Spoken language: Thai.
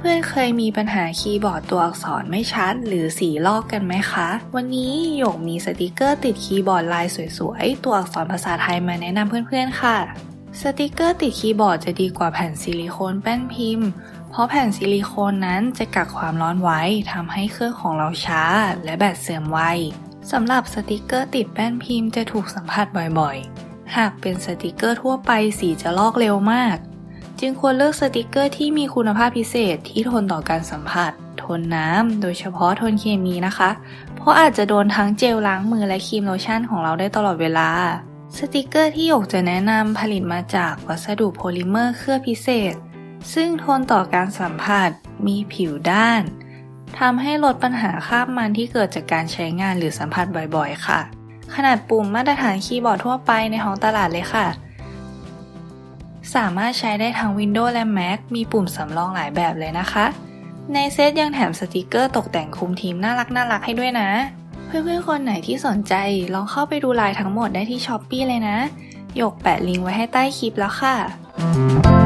เพื่อนๆเคยมีปัญหาคีย์บอร์ดตัวอักษรไม่ชัด หรือสีลอกกันไหมคะ วันนี้หยกมีสติกเกอร์ติดคีย์บอร์ดลายสวยๆ ตัวอักษรภาษาไทยมาแนะนำเพื่อนๆค่ะ สติกเกอร์ติดคีย์บอร์ดจะดีกว่าแผ่นซิลิโคนแป้นพิมพ์ เพราะแผ่นซิลิโคนนั้นจะกักความร้อนไว้ทำให้เครื่องของเราช้า และแบตเสื่อมไวสำหรับสติกเกอร์ติดแป้นพิมพ์จะถูกสัมผัสบ่อยๆ หากเป็นสติกเกอร์ทั่วไปสีจะลอกเร็วมาก จึงควรเลือกสติกเกอร์ที่มีคุณภาพพิเศษที่ทนต่อการสัมผัส ทนน้ำ โดยเฉพาะทนเคมีนะคะ เพราะอาจจะโดนทั้งเจลล้างมือและครีมโลชั่นของเราได้ตลอดเวลา สติกเกอร์ที่หยกจะแนะนำผลิตมาจากวัสดุโพลิเมอร์เคลือบพิเศษ ซึ่งทนต่อการสัมผัส มีผิวด้านทำให้ลดปัญหาคราบมันที่เกิดจากการใช้งานหรือสัมผัสบ่อยๆ ค่ะ ขนาดปุ่มมาตรฐานคีย์บอร์ดทั่วไปในท้องตลาดเลยค่ะ สามารถใช้ได้ทั้ง Windows และ Mac มีปุ่มสำรองหลายแบบเลยนะคะ ในเซตยังแถมสติกเกอร์ตกแต่งคุมทีมน่ารักน่ารักให้ด้วยนะ เพื่อนๆคนไหนที่สนใจลองเข้าไปดูลายทั้งหมดได้ที่ s h อ p e e เลยนะ หยกแปะลิงก์ไว้ให้ใต้คลิปแล้วค่ะ